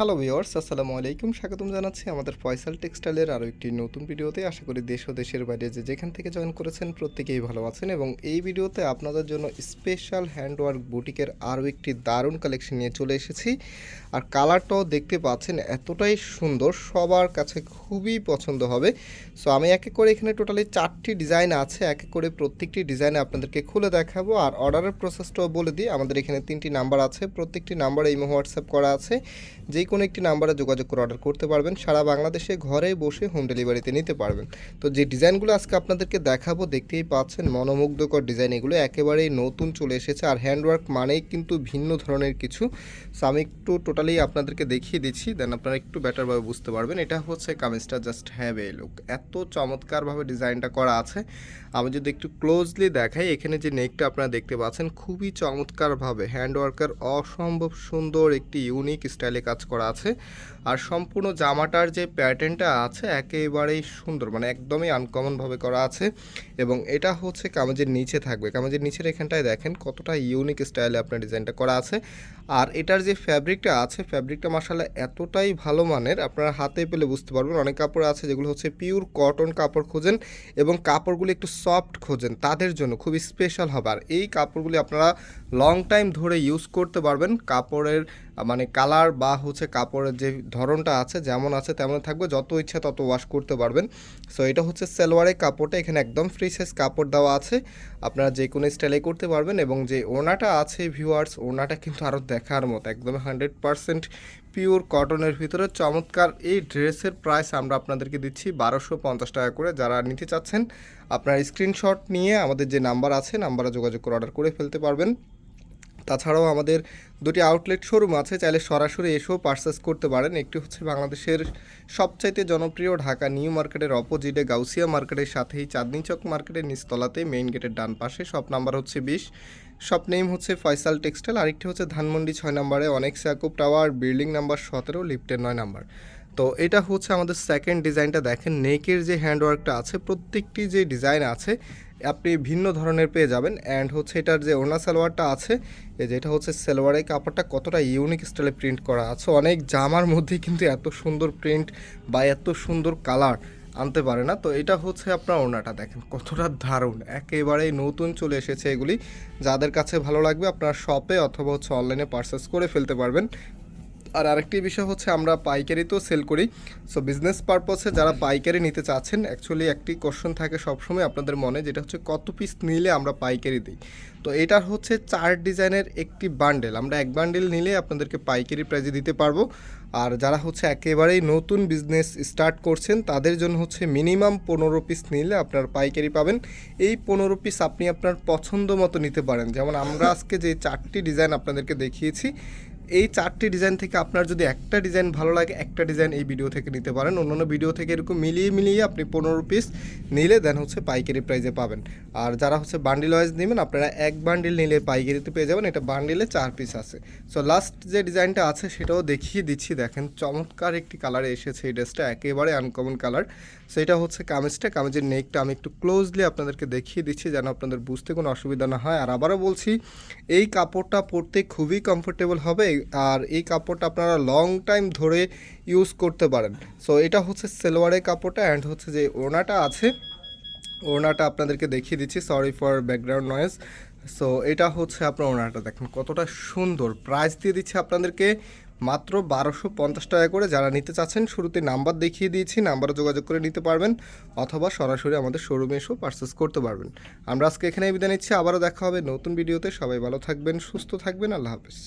Hello viewers আসসালামু আলাইকুম। স্বাগতম জানাচ্ছি আমাদের ফয়সাল টেক্সটাইলের আরও একটি নতুন ভিডিওতে। আশা করি দেশ ও দেশের বাইরে যে যেখান থেকে জয়েন করেছেন প্রত্যেকেই ভালো আছেন এবং এই ভিডিওতে আপনাদের জন্য স্পেশাল হ্যান্ডওয়ার্ক বুটিকের আরও একটি দারুণ কালেকশন নিয়ে চলে এসেছি। আর কালারটাও দেখতে পাচ্ছেন, এতটাই সুন্দর, সবার কাছে খুবই পছন্দ হবে। সো আমি এক করে এখানে টোটালি চারটি ডিজাইন আছে, এক এক করে প্রত্যেকটি ডিজাইনে আপনাদেরকে খুলে দেখাবো। আর অর্ডারের প্রসেসটাও বলে দিই, আমাদের এখানে তিনটি নাম্বার আছে। প্রত্যেকটি নাম্বারে ইমো হোয়াটসঅ্যাপ করা আছে। যে কোনো একটি নাম্বারে যোগাযোগ করে অর্ডার করতে পারবেন। সারা বাংলাদেশে ঘরে বসে হোম ডেলিভারিতে নিতে পারবেন। তো যে ডিজাইনগুলো আজকে আপনাদেরকে দেখাবো, দেখতেই পাচ্ছেন মনোমুগ্ধকর ডিজাইন। এগুলো একেবারেই নতুন চলে এসেছে। আর হ্যান্ডওয়ার্ক মানেই কিন্তু ভিন্ন ধরনের কিছু। সো আমি একটু টোটালি আপনাদেরকে দেখিয়ে দিচ্ছি দেন আপনারা একটু বেটারভাবে বুঝতে পারবেন। এটা হচ্ছে কামিজটা জাস্ট হ্যাভ এ লুক এত চমৎকারভাবে ডিজাইনটা করা আছে। আমি যদি একটু ক্লোজলি দেখাই, এখানে যে নেকটা আপনারা দেখতে পাচ্ছেন, খুবই চমৎকারভাবে হ্যান্ডওয়ার্কের অসম্ভব সুন্দর একটি ইউনিক স্টাইলে কাজ করা আছে। আর সম্পূর্ণ জামাটার যে প্যাটার্নটা আছে, একেবারেই সুন্দর মানে একদমই আনকমনভাবে করা আছে। এবং এটা হচ্ছে কামেজের নিচে থাকবে। কামেজের নিচের এখানটায় দেখেন কতটা ইউনিক স্টাইলে আপনার ডিজাইনটা করা আছে। আর এটার যে ফ্যাব্রিকটা আছে ফ্যাব্রিকটা মাসালে এতটাই ভালো মানের, আপনারা হাতে পেলে বুঝতে পারবেন। অনেক কাপড় আছে যেগুলো হচ্ছে পিওর কটন কাপড় খোঁজেন এবং কাপড়গুলি একটু সফট খোঁজেন, তাদের জন্য খুবই স্পেশাল হবে। আর এই কাপড়গুলি আপনারা লং টাইম ধরে ইউজ করতে পারবেন। কাপড়ের মানে কালার বা হচ্ছে কাপড়ের যে ধরনটা আছে, যেমন আছে তেমন থাকবে, যত ইচ্ছা তত ওয়াশ করতে পারবেন। সো এটা হচ্ছে সালোয়ারের কাপড়টা, এখানে একদম ফ্রি সাইজ কাপড় দেওয়া আছে। আপনারা যে কোনো স্টাইলে করতে পারবেন এবং যে ওনাটা আছে ভিউয়ার্স ওনাটা কিন্তু আরও দেখার মতো, একদম হান্ড্রেড পারসেন্ট পিওর কটনের ভিতরে। চমৎকার এই ড্রেসের প্রাইস আমরা আপনাদেরকে দিচ্ছি বারোশো পঞ্চাশ টাকা করে। যারা নিতে চাচ্ছেন, আপনার স্ক্রিনশট নিয়ে আমাদের যে নাম্বার আছে নাম্বারে যোগাযোগ করে অর্ডার করে ফেলতে পারবেন। তাছাড়াও আমাদের দুটি আউটলেট শোরুম আছে, চাইলে সরাসরি এসেও পারচেস করতে পারেন। একটি হচ্ছে বাংলাদেশের সবচাইতে জনপ্রিয় ঢাকা নিউ মার্কেটের অপোজিটে গাউসিয়া মার্কেটের সাথেই চাঁদনি চক মার্কেটের নিচতলাতে মেইন গেটের ডান পাশে। শপ নাম্বার হচ্ছে বিশ। শপ নেম হচ্ছে ফয়সাল টেক্সটাইল আরেকটি হচ্ছে ধানমন্ডি ছয় নম্বরে, অনেক স্যাকুপ টাওয়ার বিল্ডিং নাম্বার সতেরো লিফটের নয় নাম্বার। তো এটা হচ্ছে আমাদের সেকেন্ড ডিজাইনটা দেখেন নেকের যে হ্যান্ডওয়ার্কটা আছে, প্রত্যেকটি যে ডিজাইন আছে আপনি ভিন্ন ধরনের পেয়ে যাবেন। অ্যান্ড হচ্ছে এটার যে ওনা সালোয়ারটা আছে, এই যে এটা হচ্ছে সালোয়ারের কাপড়টা কতটা ইউনিক স্টাইলে প্রিন্ট করা আছে। অনেক জামার মধ্যে কিন্তু এত সুন্দর প্রিন্ট বা এত সুন্দর কালার আনতে পারে না। তো এটা হচ্ছে আপনার ওনাটা দেখেন কতটা দারুণ। একেবারেই নতুন চলে এসেছে এগুলি। যাদের কাছে ভালো লাগবে আপনার শপে অথবা হচ্ছে অনলাইনে পারচেস করে ফেলতে পারবেন। আর আরেকটি বিষয় হচ্ছে আমরা পাইকারিতেও সেল করি। সো বিজনেস পারপসে যারা পাইকারি নিতে চাচ্ছেন অ্যাকচুয়ালি একটি কোশ্চেন থাকে সবসময় আপনাদের মনে, যেটা হচ্ছে কত পিস নিলে আমরা পাইকারি দিই। তো এটা হচ্ছে চার ডিজাইনের একটি বান্ডেল আমরা এক বান্ডেল নিলে আপনাদেরকে পাইকারি প্রাইজে দিতে পারব। আর যারা হচ্ছে একেবারেই নতুন বিজনেস স্টার্ট করছেন, তাদের জন্য হচ্ছে মিনিমাম পনেরো পিস নিলে আপনার পাইকারি পাবেন। এই পনেরো পিস আপনি আপনার পছন্দ মতো নিতে পারেন। যেমন আমরা আজকে যে চারটি ডিজাইন আপনাদেরকে দেখিয়েছি এই চারটি ডিজাইন থেকে আপনার যদি একটা ডিজাইন ভালো লাগে, একটা ডিজাইন এই ভিডিও থেকে নিতে পারেন। অন্যান্য ভিডিও থেকে এরকম মিলিয়ে মিলিয়ে আপনি পনেরো পিস নিলে দেন হচ্ছে পাইকারি প্রাইজে পাবেন। আর যারা হচ্ছে বান্ডিল ওয়াইজ নেবেন, আপনারা এক বান্ডিল নিলে পাইকারিতে পেয়ে যাবেন। এটা বান্ডিলে চার পিস আছে। সো লাস্ট যে ডিজাইনটা আছে, সেটাও দেখিয়ে দিচ্ছি। দেখেন চমৎকার একটি কালারে এসেছে এই ড্রেসটা একেবারে আনকমন কালার সো এটা হচ্ছে কামেজটা। কামেজের নেকটা আমি একটু ক্লোজলি আপনাদেরকে দেখিয়ে দিচ্ছি, যেন আপনাদের বুঝতে কোনো অসুবিধা না হয়। আর আবারও বলছি, এই কাপড়টা পরতে খুবই কমফোর্টেবল হবে। আর এই কাপড়টা আপনারা লং টাইম ধরে ইউজ করতে পারেন। সো এটা হচ্ছে সেলোয়ারের কাপড়টা অ্যান্ড হচ্ছে যে ওনাটা আছে ওনাটা আপনাদেরকে দেখিয়ে দিচ্ছি। Sorry for background noise so এটা হচ্ছে আপনার ওনাটা দেখেন কতটা সুন্দর। প্রাইস দিয়ে দিচ্ছে আপনাদেরকে মাত্র বারোশো পঞ্চাশ টাকা করে। যারা নিতে চাচ্ছেন, শুরুতে নাম্বার দেখিয়ে দিয়েছি নাম্বারে যোগাযোগ করে নিতে পারবেন অথবা সরাসরি আমাদের শোরুমে এসেও পারচেস করতে পারবেন। আমরা আজকে এখানে বিদায় নিচ্ছি। আবারও দেখা হবে নতুন ভিডিওতে সবাই ভালো থাকবেন, সুস্থ থাকবেন। আল্লাহ হাফেজ।